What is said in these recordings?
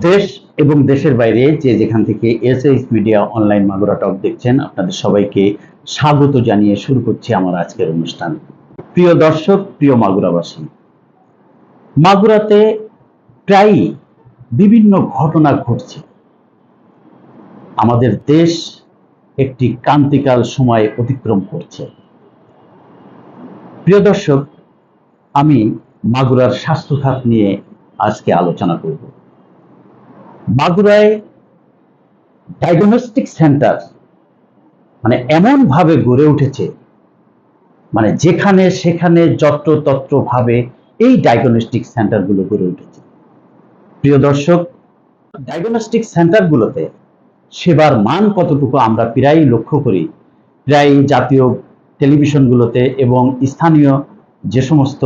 দেশ এবং দেশের বাইরে যে যেখান থেকে SH media online Magura talk দেখছেন, আপনাদের সবাইকে স্বাগত জানিয়ে শুরু করছি আমার আজকের অনুষ্ঠান। প্রিয় দর্শক, প্রিয় মাগুরাবাসী, মাগুরাতে প্রায়ই বিভিন্ন ঘটনা ঘটছে। আমাদের দেশ একটি ক্রান্তিকাল সময় অতিক্রম করছে। প্রিয় দর্শক, আমি মাগুরার স্বাস্থ্য খাত নিয়ে আজকে আলোচনা করব। মাগুরায় ডায়াগনস্টিক সেন্টার মানে এমন ভাবে গড়ে উঠেছে মানে যেখানে সেখানে যত্রতত্র ভাবে এই ডায়াগনস্টিক সেন্টারগুলো গড়ে উঠেছে। প্রিয় দর্শক ডায়াগনস্টিক সেন্টারগুলোতে সেবার মান কতটুকু আমরা প্রায়ই লক্ষ্য করি। প্রায় জাতীয় টেলিভিশনগুলোতে এবং স্থানীয় যে সমস্ত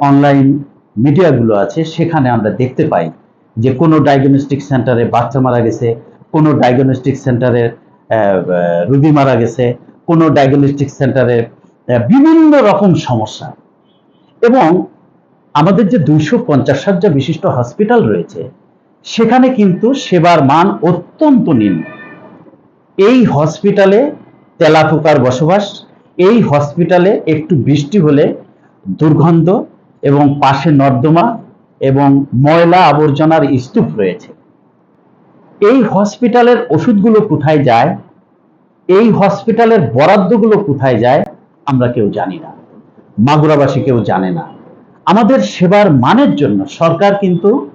অনলাইন মিডিয়াগুলো আছে, সেখানে আমরা দেখতে পাই যে কোনো ডায়াগনস্টিক সেন্টারে বাচ্চা মারা গেছে, কোনো ডায়াগনস্টিক সেন্টারে রুগী মারা গেছে, কোনো ডায়াগনস্টিক সেন্টারে বিভিন্ন রকম সমস্যা। এবং আমাদের যে দুইশো পঞ্চাশ শয্যা বিশিষ্ট হসপিটাল রয়েছে, সেখানে কিন্তু সেবার মান অত্যন্ত নিম্ন। এই হসপিটালে তেলাপোকার বসবাস, এই হসপিটালে একটু বৃষ্টি হলে দুর্গন্ধ এবং পাশে নর্দমা এবং ময়লা আবর্জনার স্তূপ রয়েছে। এই হসপিটালের ওষুধগুলো কোথায় যায়? এই হসপিটালের বরাদ্দগুলো কোথায় যায়? আমরা কেউ জানি না। মাগুরাবাসী কেউ জানে না। আমাদের সেবার মানের জন্য সরকার কিন্তু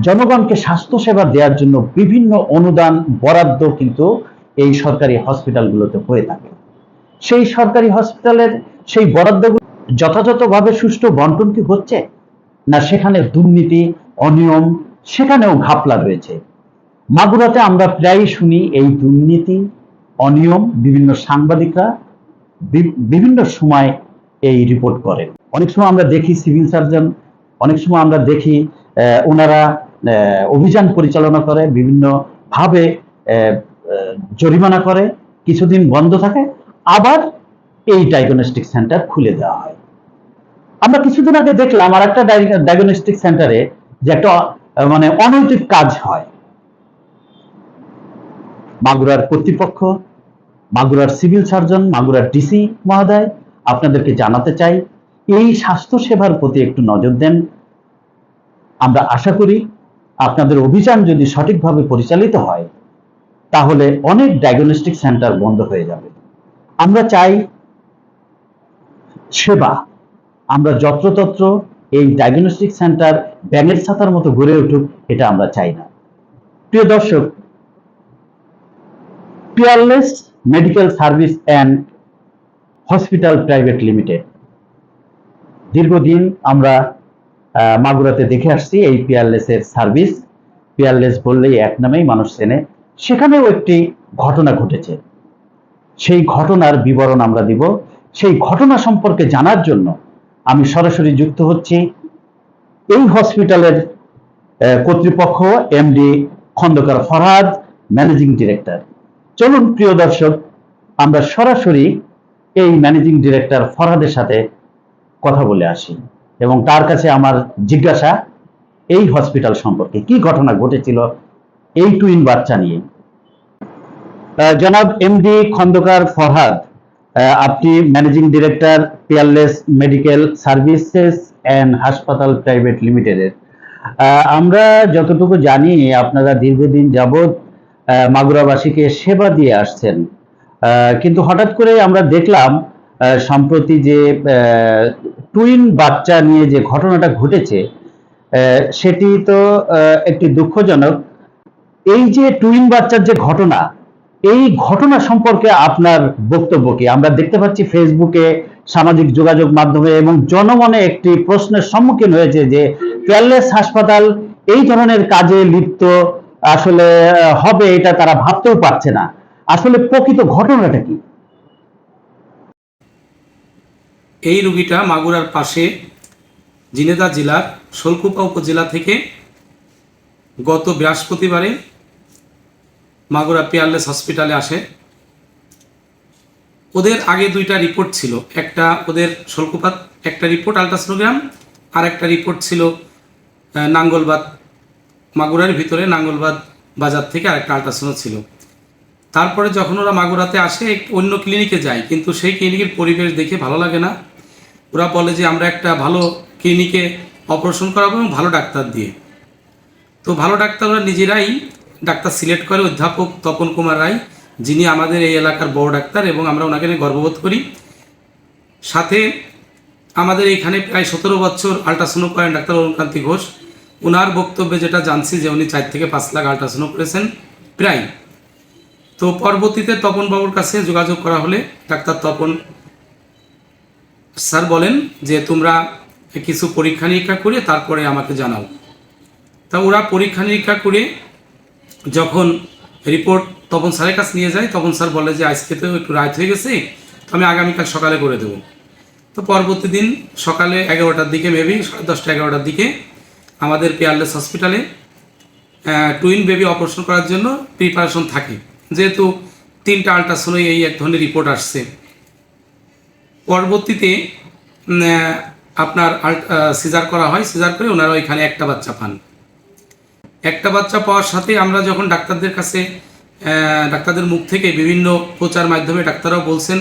জনগণকে স্বাস্থ্য সেবা দেওয়ার জন্য বিভিন্ন অনুদান, বরাদ্দ কিন্তু এই সরকারি হসপিটালগুলোতে হয়ে থাকে। সেই সরকারি হসপিটালের সেই বরাদ্দগুলো যথাযথভাবে সুষ্ঠু বন্টন কি হচ্ছে? না সেখানে দুর্নীতি, অনিয়ম, সেখানেও ঘাপলা রয়েছে। মাগুরাতে আমরা প্রায়ই শুনি এই দুর্নীতি, অনিয়ম বিভিন্ন সাংবাদিকরা বিভিন্ন সময় এই রিপোর্ট করেন অনেক সময় আমরা দেখি সিভিল সার্জন অনেক সময় আমরা দেখি ওনারা অভিযান পরিচালনা করে, বিভিন্ন ভাবে জরিমানা করে, কিছুদিন বন্ধ থাকে, আবার এই ডায়াগনস্টিক সেন্টার খুলে দেওয়া হয়। আমরা কিছুদিন আগে দেখলাম আর একটা ডায়াগনস্টিক সেন্টারে যে একটা মানে অনৈতিক কাজ হয়। মাগুরার কর্তৃপক্ষ, মাগুরার সিভিল সার্জন, মাগুরার ডিসি মহোদয়, আপনাদেরকে জানাতে চাই, এই স্বাস্থ্য সেবার প্রতি একটু নজর দেন। আমরা আশা করি আপনাদের অভিযান যদি সঠিকভাবে পরিচালিত হয়, তাহলে অনেক ডায়াগনস্টিক সেন্টার বন্ধ হয়ে যাবে। আমরা চাই সেবা আমরা যত্রতত্র এই ডায়াগনস্টিক সেন্টার ব্যাঙের ছাতার মতো গড়ে উঠুক, এটা আমরা চাই না। প্রিয় দর্শক Peerless medical service and hospital private limited দীর্ঘদিন আমরা মাগুরাতে দেখে আসছি এই পিয়ারলেস এর সার্ভিস পিয়ারলেস বললেই এক নামেই মানুষ চেনে। সেখানেও একটি ঘটনা ঘটেছে। সেই ঘটনার বিবরণ আমরা দিব। সেই ঘটনা সম্পর্কে জানার জন্য আমি সরাসরি যুক্ত হচ্ছি। এই হসপিটালের কর্তৃপক্ষ MD Khandakar Farhad managing director চলুন, প্রিয় দর্শক, আমরা সরাসরি এই ম্যানেজিং ডিরেক্টর ফরহাদের সাথে কথা বলে আসি এবং তার কাছে আমার জিজ্ঞাসা, এই হসপিটাল সম্পর্কে কি ঘটনা ঘটেছিল? এই টুইন বাচ্চা নিয়ে। জনাব এমডি খন্দকার ফরহাদ আপনি managing director Peerless medical services and হাসপাতাল প্রাইভেট লিমিটেডের আমরা যতটুকু জানি, আপনারা দীর্ঘদিন যাবৎ মাগুরাবাসীকে সেবা দিয়ে আসছেন। কিন্তু হঠাৎ করে আমরা দেখলাম সম্প্রতি যে টুইন বাচ্চা নিয়ে যে ঘটনাটা ঘটেছে সেটি তো একটি দুঃখজনক। এই যে টুইন বাচ্চার যে ঘটনা এই ঘটনা সম্পর্কে আপনার বক্তব্য কি? আমরা দেখতে পাচ্ছি ফেসবুকে সামাজিক যোগাযোগ মাধ্যমে এবং জনমনে একটি প্রশ্নের সম্মুখীন হয়েছে যে প্যালেস হাসপাতাল এই ধরনের কাজে লিপ্ত আসলে হবে এটা তারা ভাবতেও পারছে না। আসলে প্রকৃত ঘটনাটা কি? এই রুগীটা মাগুরার পাশে জিনেদা জেলার শোলকুপা উপজেলা থেকে গত বৃহস্পতিবারে মাগুরা পিয়ারলেস হসপিটালে আসে। ওদের আগে দুইটা রিপোর্ট ছিল। একটা ওদের শোলকুপাত, একটা রিপোর্ট আলট্রাসোনোগ্রাম, আর একটা রিপোর্ট ছিল নাঙ্গলবাদ মাগুরার ভিতরে, নাঙ্গলবাদ বাজার থেকে আরেকটা আল্ট্রাসাউন্ড ছিল। তারপরে যখন ওরা মাগুরাতে আসে, একটু অন্য ক্লিনিকে যায়, কিন্তু সেই ক্লিনিকের পরিবেশ দেখে ভালো লাগে না। ওরা বলে যে, আমরা একটা ভালো ক্লিনিকে অপারেশন করাবো এবং ভালো ডাক্তার দিয়ে। তো ভালো ডাক্তাররা নিজেরাই ডাক্তার সিলেক্ট করে অধ্যাপক তপন কুমার রায়, যিনি আমাদের এই এলাকার বড় ডাক্তার এবং আমরা ওনাকে নিয়ে গর্ববোধ করি। সাথে আমাদের এখানে প্রায় সতেরো বছর আল্ট্রাসাউন্ড করেন ডাক্তার অরুণকান্তি ঘোষ ওনার বক্তব্যে যেটা জানছি যে উনি চার থেকে পাঁচ লাখ আল্ট্রাসাউন্ড করেছেন, প্রায়। তো পরবর্তীতে তপন বাবুর কাছে যোগাযোগ করা হলে ডাক্তার তপন স্যার বলেন যে তোমরা কিছু পরীক্ষা নিরীক্ষা করে তারপরে আমাকে জানাও। তা ওরা পরীক্ষা নিরীক্ষা করে যখন রিপোর্ট তপন স্যারের কাছে নিয়ে যায় তপন স্যার বলে যে, আজকে তো একটু রাত হয়ে গেছে আমি আগামীকাল সকালে করে দেবো। তো পরবর্তী দিন সকালে এগারোটার দিকে মেবি সাড়ে দশটা এগারোটার দিকে আমাদের পেয়ারলেস হসপিটালে টুইন বেবি অপারেশন করার জন্য প্রিপারেশন থাকে। যেহেতু তিনটা আল্ট্রাসাউন্ডে এই এক ধরনের রিপোর্ট আসছে। পরবর্তীতে আপনার সিজার করা হয়। সিজার করে ওনারা ওইখানে একটা বাচ্চা পান। একটা বাচ্চা পাওয়ার সাথে আমরা যখন ডাক্তারদের কাছে ডাক্তারদের মুখ থেকে বিভিন্ন প্রচার মাধ্যমে ডাক্তাররাও বলছেন,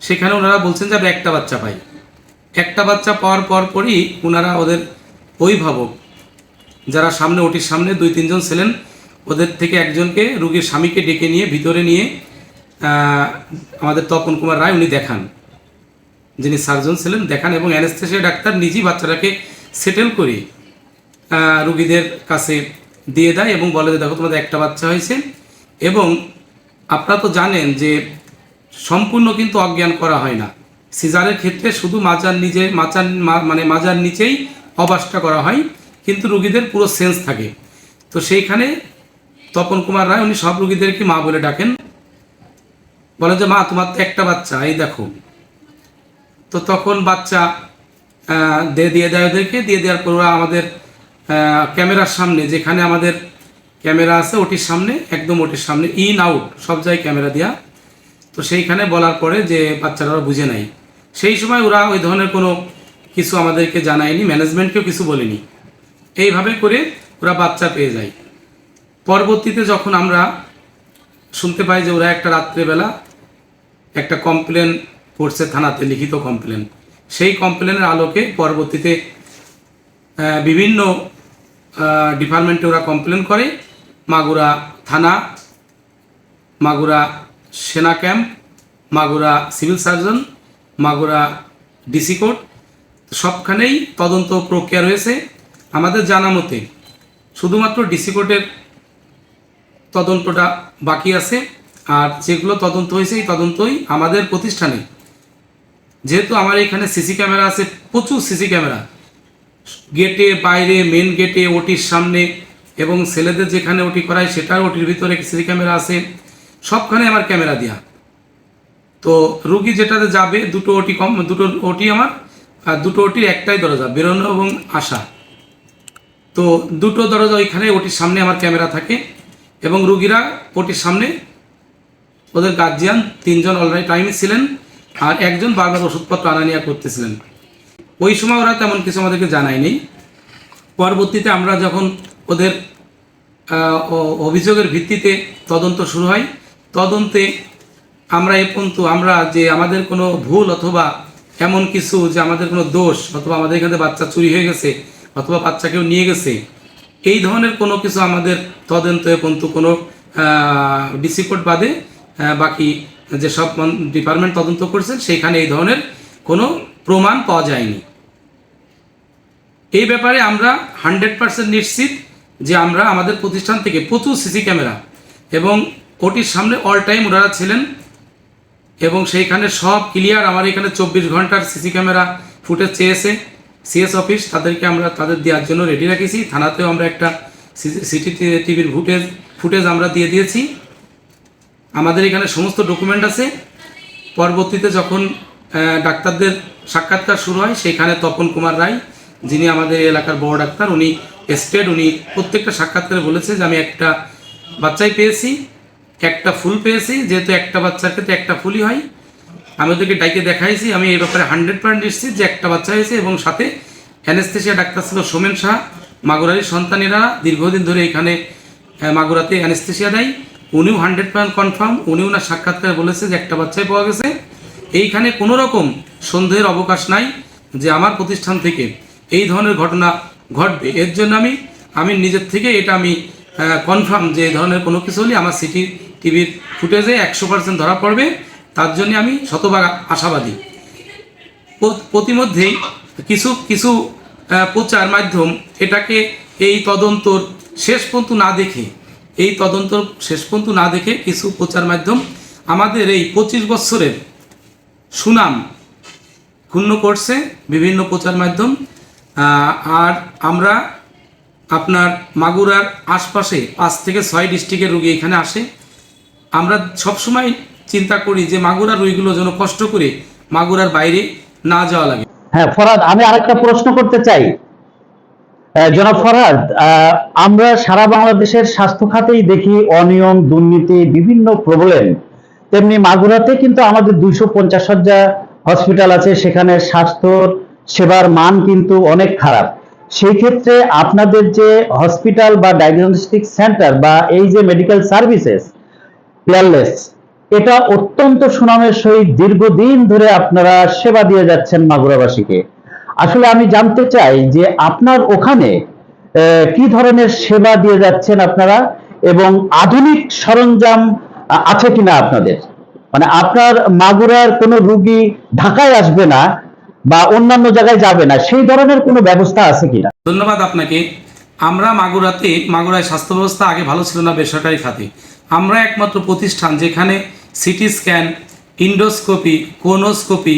সেখানে ওনারা বলছেন যে আমরা একটা বাচ্চা পাই। একটা বাচ্চা পাওয়ার পর পরই ওনারা ওদের অভিভাবক, যারা সামনে ওটির সামনে দুই, তিনজন ছিলেন, ওদের থেকে একজনকে রুগীর স্বামীকে ডেকে নিয়ে, ভিতরে নিয়ে আমাদের তপন কুমার রায় উনি দেখান। যিনি সার্জন ছিলেন, দেখান এবং অ্যানেস্থেশিয়া ডাক্তার নিজেই বাচ্চাটাকে সেটেল করে রুগীদের কাছে দিয়ে দেয় এবং বলে যে, দেখো, তোমাদের একটা বাচ্চা হয়েছে। এবং আপনারা তো জানেন যে সম্পূর্ণ কিন্তু অজ্ঞান করা হয় না। সিজারের ক্ষেত্রে শুধু মাজার নিজে, মাচার মানে মাজার নিচেই অবাসটা করা হয়, কিন্তু রুগীদের পুরো সেন্স থাকে। তো সেইখানে তপন কুমার রায়, উনি সব রুগীদেরকে মা বলে ডাকেন। বলে যে, মা, তোমার তো একটা বাচ্চা, এই দেখো। তো তখন বাচ্চা দিয়ে দিয়ে দেয় ওদেরকে। দিয়ে দেওয়ার পর ওরা আমাদের ক্যামেরার সামনে, যেখানে আমাদের ক্যামেরা আছে, ওটির সামনে, একদম ওটির সামনে ইন আউট সব জায়গায় ক্যামেরা দেওয়া তো সেইখানে বলার পরে যে বাচ্চারা বুঝে নাই সেই সময় ওরা ওই ধরনের কোনো কিছু আমাদেরকে জানায়নি, ম্যানেজমেন্টকেও কিছু বলেনি। এইভাবে করে ওরা বাচ্চা পেয়ে যায়। পরবর্তীতে যখন আমরা শুনতে পাই যে ওরা একটা রাত্রেবেলা একটা কমপ্লেন করছে থানাতে, লিখিত কমপ্লেন সেই কমপ্লেনের আলোকে পরবর্তীতে বিভিন্ন ডিপার্টমেন্টে ওরা কমপ্লেন করে। মাগুরা থানা, মাগুরা সেনা camp Magura civil surgeon Magura DC court সবখানেই তদন্ত প্রক্রিয়া রয়েছে। আমাদের জানা মতে শুধুমাত্র ডিসি কোর্টের তদন্তটা বাকি আছে। আর যেগুলো তদন্ত হয়েছে, এই তদন্তই আমাদের প্রতিষ্ঠানে। যেহেতু আমার এখানে সিসি ক্যামেরা আছে, প্রচুর সিসি ক্যামেরা গেটে, বাইরে মেন গেটে ওটির সামনে এবং ছেলেদের যেখানে ওটি করায় সেটার ওটির ভিতরে সিসি ক্যামেরা আছে? সবখানে আমার ক্যামেরা দেওয়া তো রুগী যেটাতে যাবে, দুটো ওটি কম, দুটো ওটি আমার, আর দুটো ওটির একটাই দরজা, বেরোনো এবং আসা। তো দুটো দরজা ওইখানে, ওটির সামনে আমার ক্যামেরা থাকে এবং রুগীরা ওটির সামনে ওদের গার্জিয়ান তিনজন অলরেডি টাইমে ছিলেন আর একজন বারবার ওষুধপত্র আনা নেওয়া করতেছিলেন। ওই সময় ওরা তেমন কিছু আমাদেরকে জানায়নি। পরবর্তীতে আমরা যখন ওদের অভিযোগের ভিত্তিতে তদন্ত শুরু হয়, তদন্তে আমরা এ পর্যন্ত আমরা যে আমাদের কোনো ভুল অথবা এমন কিছু যে আমাদের কোনো দোষ অথবা আমাদের এখানে বাচ্চা চুরি হয়ে গেছে অথবা বাচ্চা কেউ নিয়ে গেছে, এই ধরনের কোনো কিছু আমাদের তদন্ত এ পর্যন্ত কোনো ডিসি কোর্ট বাদে বাকি যেসব ডিপার্টমেন্ট তদন্ত করছেন সেইখানে এই ধরনের কোনো প্রমাণ পাওয়া যায়নি। এই ব্যাপারে আমরা হান্ড্রেড পার্সেন্ট নিশ্চিত যে আমরা আমাদের প্রতিষ্ঠান থেকে প্রচুর সিসি ক্যামেরা এবং ওটির সামনে অল টাইম ওনারা ছিলেন এবং সেইখানে সব ক্লিয়ার আমার এখানে চব্বিশ ঘণ্টার সিসি ক্যামেরা ফুটেজ চেয়েছে। সিএস অফিস তাদেরকে আমরা তাদের দেওয়ার জন্য রেডি রাখেছি। থানাতেও আমরা একটা সিটি টিভির ফুটেজ ফুটেজ আমরা দিয়ে দিয়েছি। আমাদের এখানে সমস্ত ডকুমেন্ট আছে। পরবর্তীতে যখন ডাক্তারদের সাক্ষাৎকার শুরু হয় সেখানে তপন কুমার রায় যিনি আমাদের এলাকার বড় ডাক্তার, উনি স্টেট উনি প্রত্যেকটা সাক্ষাৎকারে বলেছে যে আমি একটা বাচ্চাই পেয়েছি, একটা ফুল পেয়েছি, যেহেতু একটা বাচ্চার ক্ষেত্রে একটা ফুলই হয়। আমি ওদেরকে ডাইকে দেখাইছি, আমি এই ব্যাপারে হান্ড্রেড পার্সেন্ট নিশ্চিত যে একটা বাচ্চা হয়েছে এবং সাথে অ্যানেস্থেশিয়া ডাক্তার ছিল সোমেন শাহ মাগুরারি সন্তানেরা দীর্ঘদিন ধরে এখানে মাগুরাতে অ্যানেস্থেসিয়া দেয়। উনিও হান্ড্রেড পার্সেন্ট কনফার্ম উনিও না সাক্ষাৎকার বলেছে যে একটা বাচ্চাই পাওয়া গেছে। এইখানে কোনো রকম সন্দেহের অবকাশ নাই যে আমার প্রতিষ্ঠান থেকে এই ধরনের ঘটনা ঘটবে। এর জন্য আমি আমি নিজের থেকে এটা আমি কনফার্ম যে এই ধরনের কোনো কিছু হলে আমার সিটি টিভির ফুটেজে একশো পার্সেন্ট ধরা পড়বে। তার জন্য আমি শতভাগ আশাবাদী। প্রতিমধ্যেই কিছু কিছু প্রচার মাধ্যম এটাকে এই তদন্তর শেষ পর্যন্ত না দেখে, এই তদন্ত শেষ পর্যন্ত না দেখে কিছু প্রচার মাধ্যম আমাদের এই পঁচিশ বছরের সুনাম ক্ষুণ্ণ করছে বিভিন্ন প্রচার মাধ্যম। আর আমরা আপনার মাগুরার আশপাশে পাঁচ থেকে ছয় ডিস্ট্রিক্টের রুগী এখানে আসে। আমরা সবসময় চিন্তা করি যে মাগুরার রুগীগুলো যেন কষ্ট করে মাগুরার বাইরে না যাওয়া লাগে। হ্যাঁ ফরাদ, আমি আরেকটা প্রশ্ন করতে চাই। জনাব ফরাদ আমরা সারা বাংলাদেশের স্বাস্থ্য খাতেই দেখি অনিয়ম, দুর্নীতি, বিভিন্ন প্রবলেম তেমনি মাগুরাতে কিন্তু আমাদের দুইশো পঞ্চাশ শয্যা হসপিটাল আছে, সেখানে স্বাস্থ্য সেবার মান কিন্তু অনেক খারাপ। সেই ক্ষেত্রে আপনাদের যে হসপিটাল বা ডায়াগনস্টিক সেন্টার বা এই যে মেডিকেল সার্ভিসেস পেয়ারলেস এটা অত্যন্ত সুনামের সহিত দীর্ঘদিন ধরে আপনারা সেবা দিয়ে যাচ্ছেন মাগুরাবাসীকে। আসলে আমি জানতে চাই যে আপনার ওখানে কি ধরনের সেবা দিয়ে যাচ্ছেন আপনারা এবং আধুনিক সরঞ্জাম আছে কিনা আপনাদের? মানে আপনার মাগুরার কোনো রুগী ঢাকায় আসবে না বা অন্যান্য জায়গায় যাবে না, সেই ধরনের কোনো ব্যবস্থা আছে কিনা? ধন্যবাদ আপনাকে। আমরা মাগুরাতে, মাগুরায় স্বাস্থ্য ব্যবস্থা আগে ভালো ছিল না, বেসরকারি খাতে। আমরা একমাত্র প্রতিষ্ঠান যেখানে CT scan, endoscopy, colonoscopy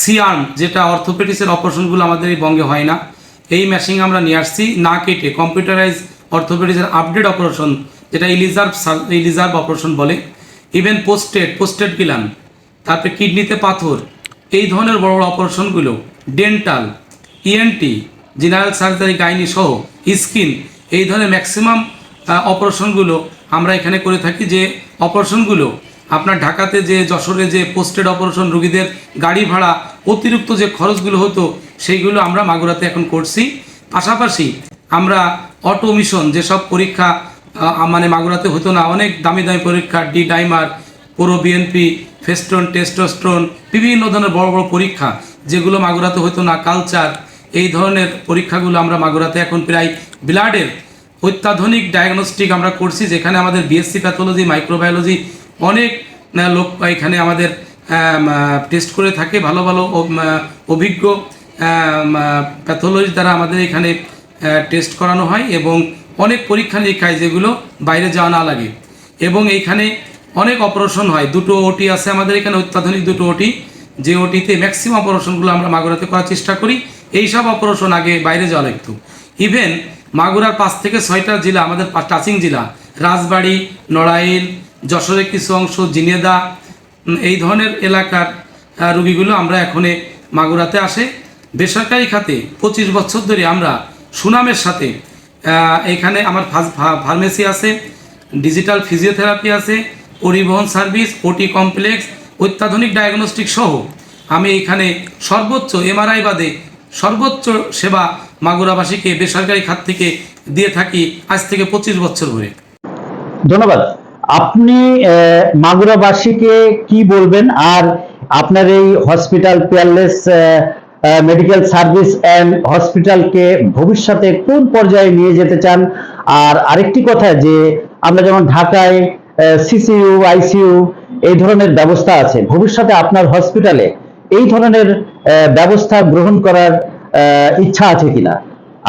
C arm, যেটা অর্থোপেডিক্সের অপারেশনগুলো আমাদের এই বঙ্গে হয় না, এই মেশিন আমরা নিয়ে আসছি, না কেটে কম্পিউটারাইজ অর্থোপেডিক্সের আপডেট অপারেশন, যেটা ইলিজার্ভ ইলিজার্ভ অপারেশন বলে, ইভেন পোস্টেড পোস্টেড পিলান তারপরে কিডনিতে পাথর এই ধরনের বড় বড় অপারেশনগুলো dental ENT general surgery, gynae সহ স্কিন, এই ধরনের ম্যাক্সিমাম অপারেশনগুলো আমরা এখানে করে থাকি যে অপারেশনগুলো আপনার ঢাকাতে যে যশোরে যে পোস্টেড অপারেশন রুগীদের গাড়ি ভাড়া, অতিরিক্ত যে খরচগুলো হতো, সেইগুলো আমরা মাগুরাতে এখন করছি। পাশাপাশি আমরা অটোমিশন যেসব পরীক্ষা মানে মাগুরাতে হতো না, অনেক দামি দামি পরীক্ষা ডি ডাইমার পুরো বিএনপি ফেস্টন টেস্টোস্ট্রন বিভিন্ন ধরনের বড় বড় পরীক্ষা, যেগুলো মাগুরাতে হতো না কালচার এই ধরনের পরীক্ষাগুলো আমরা মাগুরাতে এখন প্রায় ব্লাডের অত্যাধুনিক ডায়াগনস্টিক আমরা করছি, যেখানে আমাদের বিএসসি প্যাথোলজি মাইক্রোবায়োলজি অনেক লোক এখানে আমাদের টেস্ট করে থাকে, ভালো ভালো অভিজ্ঞ প্যাথোলজি দ্বারা আমাদের এখানে টেস্ট করানো হয় এবং অনেক পরীক্ষা নিরীক্ষায় যেগুলো বাইরে যাওয়া না লাগে। এবং এইখানে অনেক অপারেশন হয়। দুটো ওটি আছে আমাদের এখানে, অত্যাধুনিক দুটো ওটি যে ওটিতে ম্যাক্সিমাম অপারেশনগুলো আমরা মাগুরাতে করার চেষ্টা করি। এই সব অপারেশন আগে বাইরে যাওয়া লাগতো। ইভেন মাগুরার পাঁচ থেকে ছয়টা জেলা, আমাদের টাচিং জেলা, রাজবাড়ি, নড়াইল, যশোরের কিছু অংশ, জিনেদা এই ধরনের এলাকার রুগীগুলো আমরা এখনে মাগুরাতে আসে। বেসরকারি খাতে পঁচিশ বছর ধরে আমরা সুনামের সাথে এখানে আমার ফার্মেসি আছে, ডিজিটাল ফিজিওথেরাপি আছে পরিবহন সার্ভিস ওটি কমপ্লেক্স, অত্যাধুনিক ডায়াগনস্টিক সহ আমি এখানে সর্বোচ্চ এমআরআই বাদে সর্বোচ্চ সেবা মাগুরাবাসীকে বেসরকারি খাত থেকে দিয়ে থাকি আজ থেকে পঁচিশ বছর ধরে। ধন্যবাদ। আপনি মাগুরাবাসীকে কি বলবেন? আর আপনার এই hospital Peerless medical service and হসপিটালকে ভবিষ্যতে কোন পর্যায়ে নিয়ে যেতে চান? আর আরেকটি কথা যে, আমরা যেমন ঢাকায় সিসিইউ আইসিইউ এই ধরনের ব্যবস্থা আছে। ভবিষ্যতে আপনার হসপিটালে এই ধরনের ব্যবস্থা গ্রহণ করার ইচ্ছা আছে কিনা?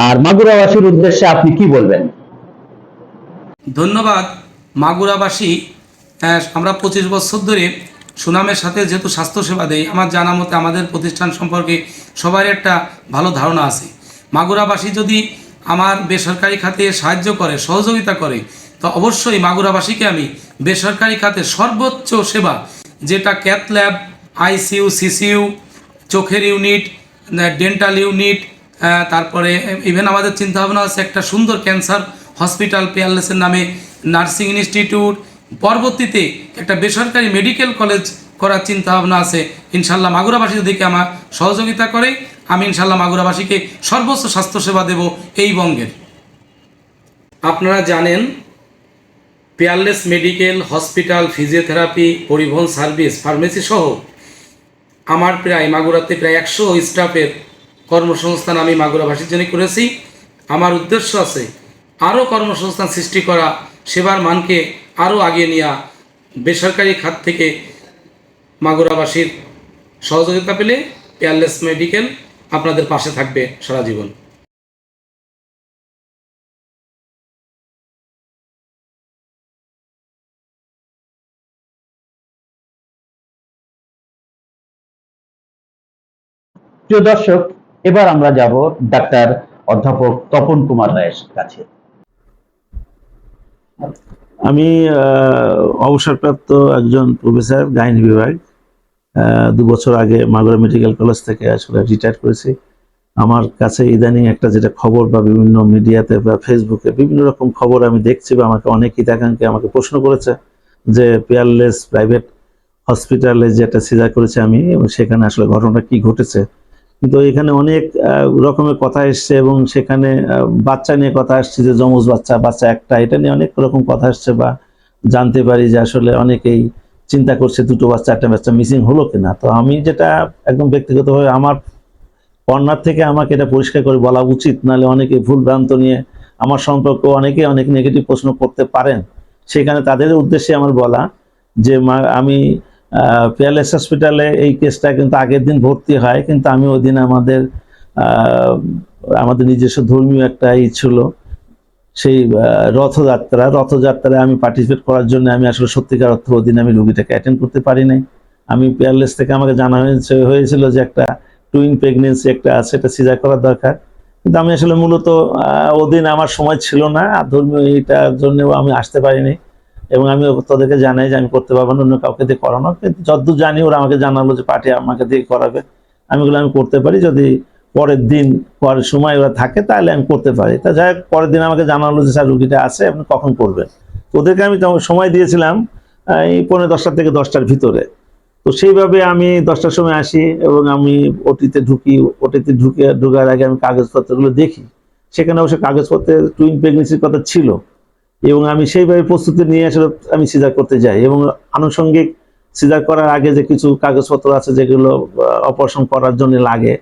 আর মাগুরাবাসীর উদ্দেশ্যে আপনি কি বলবেন? ধন্যবাদ মাগুরাবাসী। আহ, আমরা পঁচিশ বছর ধরে সুনামের সাথে যেহেতু স্বাস্থ্যসেবা দেয় আমার জানা মতে আমাদের প্রতিষ্ঠান সম্পর্কে সবার একটা ভালো ধারণা আছে। মাগুরাবাসী যদি আমার বেসরকারি খাতে সাহায্য করে সহযোগিতা করে তো অবশ্যই মাগুরাবাসীকে আমি বেসরকারি খাতে সর্বোচ্চ সেবা, যেটা ক্যাথ ল্যাব, আইসিইউ, সিসিইউ, চোখের ইউনিট ডেন্টাল ইউনিট তারপরে ইভেন আমাদের চিন্তা ভাবনা আছে একটা সুন্দর ক্যান্সার হসপিটাল পেয়ারলেসের নামে নার্সিং ইনস্টিটিউট। পরবর্তীতে একটা বেসরকারি মেডিকেল কলেজ করার চিন্তাভাবনা আছে। ইনশাল্লাহ মাগুরাবাসী দিকে আমার সহযোগিতা করে, আমি ইনশাল্লাহ মাগুরাবাসীকে সর্বোচ্চ স্বাস্থ্যসেবা দেব এই বঙ্গের। আপনারা জানেন পেয়ারলেস মেডিকেল, হসপিটাল, ফিজিওথেরাপি, পরিবহন সার্ভিস, ফার্মেসি সহ আমার প্রায় মাগুরাতে প্রায় একশো স্টাফের কর্মসংস্থান আমি মাগুরাভাষীর জন্য করেছি। আমার উদ্দেশ্য আছে আরও কর্মসংস্থান সৃষ্টি করা, সেবার মানকে আরও আগিয়ে নেওয়া বেসরকারি খাত থেকে মাগুরাবাসীর সহযোগিতা পেলে পেয়ারলেস মেডিকেল আপনাদের পাশে থাকবে সারা জীবন। প্রিয় দর্শক, এবার আমরা যাব ডাক্তার অধ্যাপক তপন কুমার রায়ের কাছে। আমি অবসরপ্রাপ্ত একজন প্রফেসর, গাইনি বিভাগ। দু বছর আগে মাগুরা মেডিকেল কলেজ থেকে আসলে রিটায়ার করেছি। আমার কাছে ইদানিং একটা যেটা খবর বা বিভিন্ন মিডিয়াতে বা ফেসবুকে বিভিন্ন রকম খবর আমি দেখছি বা আমাকে অনেক হিতাকাঙ্ক্ষী আমাকে প্রশ্ন করেছে যে পেয়ারলেস প্রাইভেট হসপিটালে যে একটা সিজার করেছে আমি সেখানে আসলে ঘটনাটা কি ঘটেছে। কিন্তু এখানে অনেক রকমের কথা এসছে এবং সেখানে বাচ্চা নিয়ে কথা আসছে যে যমজ বাচ্চা বাচ্চা একটা, এটা নিয়ে অনেক রকম কথা আসছে বা জানতে পারি যে আসলে অনেকেই চিন্তা করছে দুটো বাচ্চা, একটা বাচ্চা মিসিং হলো কিনা। তো আমি যেটা একদম ব্যক্তিগতভাবে আমার কর্নার থেকে আমাকে এটা পরিষ্কার করে বলা উচিত, নাহলে অনেকে ভুল ভ্রান্ত নিয়ে আমার সম্পর্কে অনেকে অনেক নেগেটিভ প্রশ্ন করতে পারেন। সেখানে তাদের উদ্দেশ্যে আমার বলা যে, মা- আমি পেয়ারলেস হসপিটালে এই কেসটা কিন্তু আগের দিন ভর্তি হয়, কিন্তু আমি ওই দিন আমাদের আমাদের নিজস্ব ধর্মীয় একটা ই ছিল। সেই রথযাত্রা, রথযাত্রায় আমি পার্টিসিপেট করার জন্য আমি আসলে সত্যিকার অর্থ ওই দিন আমি রুগীটাকে অ্যাটেন্ড করতে পারি নাই। আমি পেয়ারলেস থেকে আমাকে জানা হয়েছে, হয়েছিল যে একটা টুইন প্রেগনেন্সি একটা আছে, এটা সিজার করার দরকার। কিন্তু আমি আসলে মূলত ওদিন আমার সময় ছিল না, আর ধর্মীয় এইটার জন্যও আমি আসতে পারিনি। এবং আমি তোদেরকে জানাই যে আমি করতে পারব না, অন্য কাউকে দিয়ে করানো। কিন্তু জানি ওরা আমাকে জানালো যে, পার্টি আমাকে দিয়ে করাবে। আমি বললাম, আমি করতে পারি। যদি পরের দিন, পরের সময় ওরা থাকে, তাহলে আমি করতে পারি। তা যাই পরের দিন আমাকে জানালো যে, স্যার, রুগীটা আছে, আপনি কখন করবেন? তো ওদেরকে আমি সময় দিয়েছিলাম, এই পৌনে দশটা থেকে দশটার ভিতরে। তো সেইভাবে আমি দশটার সময় আসি এবং আমি ওটিতে ঢুকি। ওটিতে ঢুকে, ঢুকার আগে আমি কাগজপত্রগুলো দেখি। সেখানে অবশ্য কাগজপত্রের টুইন প্রেগনেন্সির কথা ছিল। এবং আমি সেইভাবে প্রস্তুতি নিয়ে আসলে আমি সিজার করতে যাই এবং আনুষঙ্গিক সিজার করার আগে যে কিছু কাগজপত্র আছে যেগুলো অপারেশন করার জন্য লাগে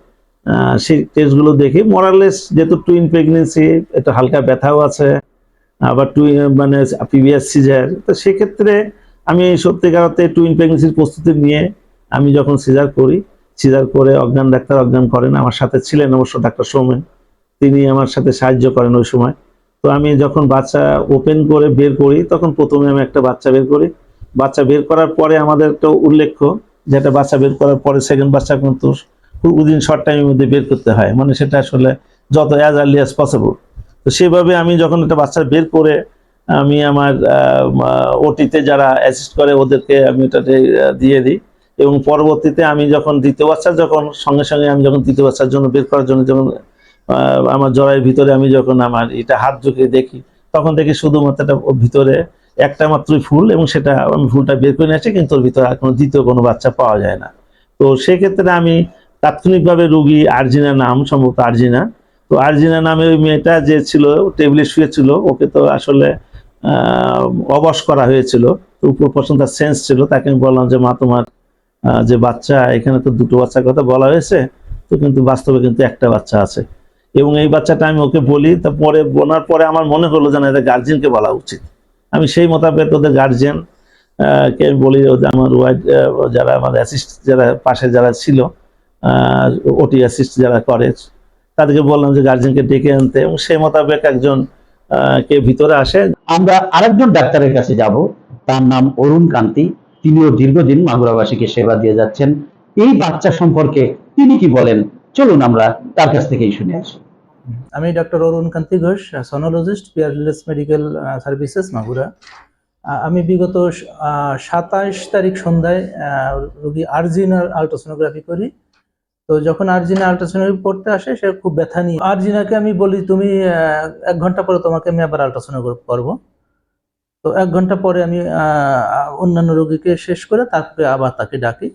সেই টেস্টগুলো দেখি। মোরালেস যেহেতু টুইন প্রেগনেন্সি একটু হালকা ব্যথাও আছে, আবার টুইন মানে পিভিএস সিজার তো সেক্ষেত্রে আমি সত্যিকার অর্থে টুইন প্রেগনেন্সির প্রস্তুতি নিয়ে আমি যখন সিজার করি সিজার করে অজ্ঞান ডাক্তার অজ্ঞান করেন। আমার সাথে ছিলেন অবশ্য ডাক্তার সৌমেন, তিনি আমার সাথে সাহায্য করেন ওই সময়। তো আমি যখন বাচ্চা ওপেন করে বের করি তখন প্রথমে আমি একটা বাচ্চা বের করি। বাচ্চা বের করার পরে আমাদের একটা উল্লেখ্য যেটা বাচ্চা বের করার পরে সেকেন্ড বাচ্চা কিন্তু উইদিন শর্ট টাইমের মধ্যে বের করতে হয়। মানে সেটা আসলে যত অ্যাজ আর্লি অ্যাজ পসিবল তো সেভাবে আমি যখন একটা বাচ্চা বের করে আমি আমার ওটিতে যারা অ্যাসিস্ট করে ওদেরকে আমি আহ, দিয়ে দিই। এবং পরবর্তীতে আমি যখন দ্বিতীয় বাচ্চা যখন সঙ্গে সঙ্গে আমি যখন দ্বিতীয় বাচ্চার জন্য বের করার জন্য যখন আমার জরায়ের ভিতরে আমি যখন আমার এটা হাত ঢুকিয়ে দেখি, তখন দেখি শুধুমাত্র ওর ভিতরে একটা মাত্রই ফুল এবং সেটা আমি ফুলটা বের করে নিয়েছি, কিন্তু ওর ভিতরে আর কোনো দ্বিতীয় কোনো বাচ্চা পাওয়া যায় না। তো সেক্ষেত্রে আমি তাৎক্ষণিকভাবে রুগী আর্জিনা নাম, সম্ভবত আর্জিনা। তো আর্জিনা নামে ওই মেয়েটা যে ছিল টেবিলে শুয়েছিল ওকে তো আসলে অবশ করা হয়েছিল। তো উপর পর্যন্ত তার সেন্স ছিল, তাকে আমি বললাম যে, মা, তোমার যে বাচ্চা, এখানে তো দুটো বাচ্চার কথা বলা হয়েছে, তো কিন্তু বাস্তবে কিন্তু একটা বাচ্চা আছে। এবং এই বাচ্চাটা আমি ওকে বলি, তা পরে বলার পরে আমার মনে হলো যে না এটা গার্জিয়ানকে বলা উচিত। আমি সেই মোতাবেক ওদের গার্জিয়ান কে বলি আমার ওয়াইফ যারা আমার অ্যাসিস্ট যারা পাশে যারা ছিল ওটি অ্যাসিস্ট যারা করে, তাদেরকে বললাম যে গার্জিয়ানকে ডেকে আনতে। এবং সেই মোতাবেক একজন কে ভিতরে আসে। আমরা আরেকজন ডাক্তারের কাছে যাব, তার নাম অরুণ কান্তি। তিনিও দীর্ঘদিন মাগুরাবাসীকে সেবা দিয়ে যাচ্ছেন। এই বাচ্চা সম্পর্কে তিনি কি বলেন? চলুন আমরা তার কাছ থেকেই শুনে আসি। আমি doctor Arun Kanti Ghosh sonologist Peerless medical services Magura. আমি বিগত সাতাইশ তারিখ সন্ধ্যায় রোগী আর্জিনার আলট্রাসোনোগ্রাফি করি। তো যখন আর্জিনা আলট্রাসোনোগ্রাফি পড়তে আসে, সে খুব ব্যথা নিয়ে, আর্জিনাকে আমি বলি, তুমি এক ঘণ্টা পরে তোমাকে আমি আবার আলট্রাসোনোগ্রাফি করব। তো এক ঘণ্টা পরে আমি অন্যান্য রোগীকে শেষ করে তারপরে আবার তাকে ডাকি।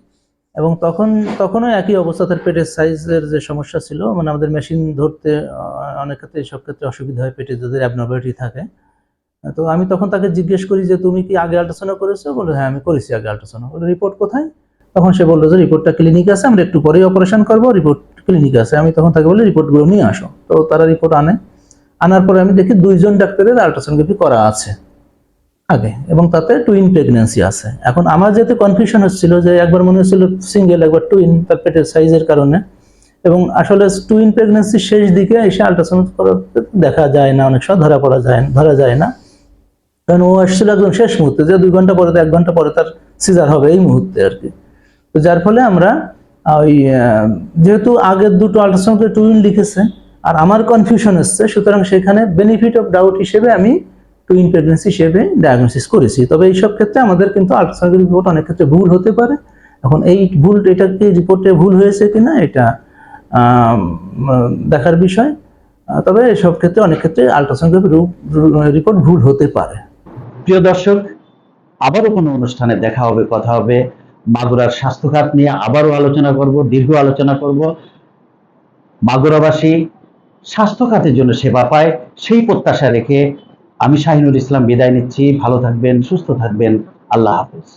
এবং তখন, তখনও একই অবস্থা, তার পেটের সাইজের যে সমস্যা ছিল মানে আমাদের মেশিন ধরতে অনেক ক্ষেত্রে সব ক্ষেত্রে অসুবিধা হয় পেটে, যাদের অ্যাবনর্মালিটি থাকে। তো আমি তখন তাকে জিজ্ঞেস করি যে, তুমি কি আগে আল্ট্রাসাউন্ড করেছ? বলে হ্যাঁ আমি করেছি আগে আল্ট্রাসাউন্ড বলে রিপোর্ট কোথায়? তখন সে বলল যে রিপোর্টটা ক্লিনিকে আছে, আমরা একটু পরেই অপারেশন করব রিপোর্ট ক্লিনিকে আছে। আমি তখন তাকে বলি রিপোর্টগুলো নিয়ে আসো। তো তারা রিপোর্ট আনে। আনার পরে আমি দেখি দুইজন ডাক্তারের আল্ট্রাসোনোগ্রাফি করা আছে। আগে, এবং তাতে টুইন প্রেগন্যান্সি আছে। এখন আমার যেহেতু কনফিউশন হচ্ছিল যে একবার মনে হচ্ছিল সিঙ্গেল একবার টুইন তার পেটের সাইজের কারণে। এবং আসলে টুইন প্রেগন্যান্সির শেষ দিকে এসে আল্ট্রাসাউন্ড করাতে দেখা যায় না, অনেক সময় ধরা পড়া যায়, ধরা যায় না। কারণ ও আসছিল একদম শেষ মুহূর্তে, যে দুই ঘণ্টা পরে এক ঘণ্টা পরে তার সিজার হবে এই মুহূর্তে আর কি। তো যার ফলে আমরা ওই যেহেতু আগের দুটো আল্ট্রাসাউন্ডে টুইন লিখেছে, আর আমার কনফিউশন এসছে, সুতরাং সেখানে বেনিফিট অফ ডাউট হিসেবে আমি টুইন প্রেগনেন্সি হিসেবে ডায়াগনোসিস করেছি। তবে এইসব ক্ষেত্রে আমাদের কিন্তু আল্ট্রাসাউন্ড রিপোর্ট অনেক ক্ষেত্রে ভুল হতে পারে। এখন এই ভুল, এটা কি রিপোর্টে ভুল হয়েছে কিনা, এটা দেখার বিষয়। তবে এসব ক্ষেত্রে অনেক ক্ষেত্রে আল্ট্রাসাউন্ড রিপোর্ট ভুল হতে পারে। প্রিয় দর্শক, আবারও কোনো অনুষ্ঠানে দেখা হবে, কথা হবে। মাগুরার স্বাস্থ্যখাত নিয়ে আবারও আলোচনা করব, দীর্ঘ আলোচনা করব। মাগুরাবাসী স্বাস্থ্যখাতের জন্য সেবা পায়, সেই প্রত্যাশা রেখে আমি শাহিনুল ইসলাম বিদায় নিচ্ছি। ভালো থাকবেন সুস্থ থাকবেন। আল্লাহ হাফেজ।